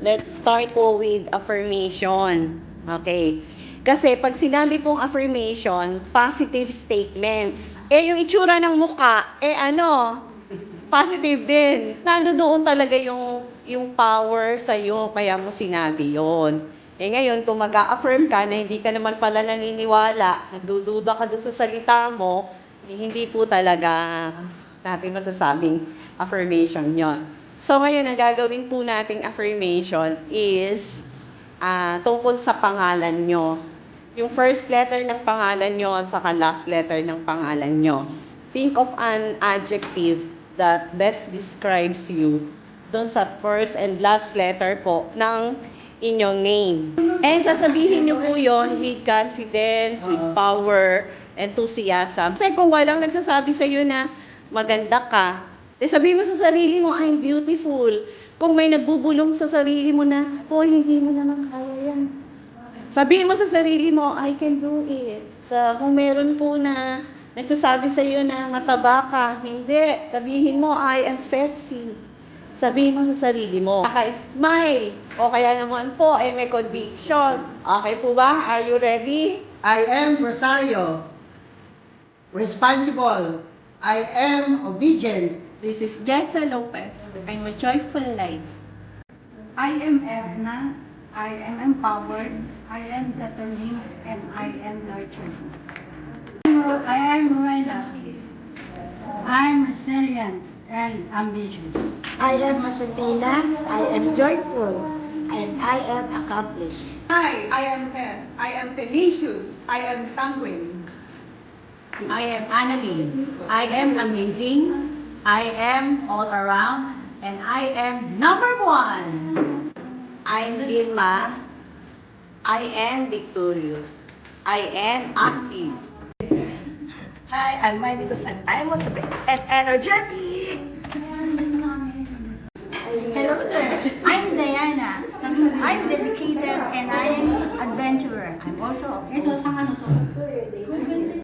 let's start po with affirmation. Okay. Kasi pag sinabi pong affirmation, positive statements. Eh, yung itsura ng muka, eh ano, positive din. Nandoon talaga yung, yung power sa iyo, kaya mo sinabi yon. Eh ngayon, kung mag-a-affirm ka na hindi ka naman pala naniniwala, nagdududa ka doon sa salita mo, eh, hindi po talaga natin masasabing affirmation yon. So ngayon, ang gagawin po nating affirmation is ah tungkol sa pangalan nyo. Yung first letter ng pangalan nyo at saka last letter ng pangalan nyo. Think of an adjective that best describes you doon sa first and last letter po ng inyong name. And sasabihin nyo po yon with confidence, with power, enthusiasm. Kasi kung walang nagsasabi sa iyo na maganda ka, eh sabihin mo sa sarili mo, I'm beautiful. Kung may nagbubulong sa sarili mo na, hoy, hindi mo naman kaya yan. Sabihin mo sa sarili mo, I can do it. Sa kung meron po na nagsasabi sa iyo na mataba ka, hindi. Sabihin mo, I am sexy. Sabihin mo sa sarili mo, smile O kaya naman po, ay may conviction. Okay po ba? Are you ready? I am Rosario. Responsible. I am obedient. This is Jessa Lopez. I'm a joyful light. I am Edna. I am empowered. I am determined. And I am nurtured. I am Rowena. I am resilient and ambitious. I am Josefina. I am joyful. And I am accomplished. Hi, I am Tess. I am tenacious. I am sanguine. I am Annalyn. I am amazing. I am all around. And I am number one. I'm Vilma. I am victorious. I am active. Hi, I'm Miley and I want to be and energetic. Hello there. I'm Diana. I'm dedicated and I am adventurer. I'm also a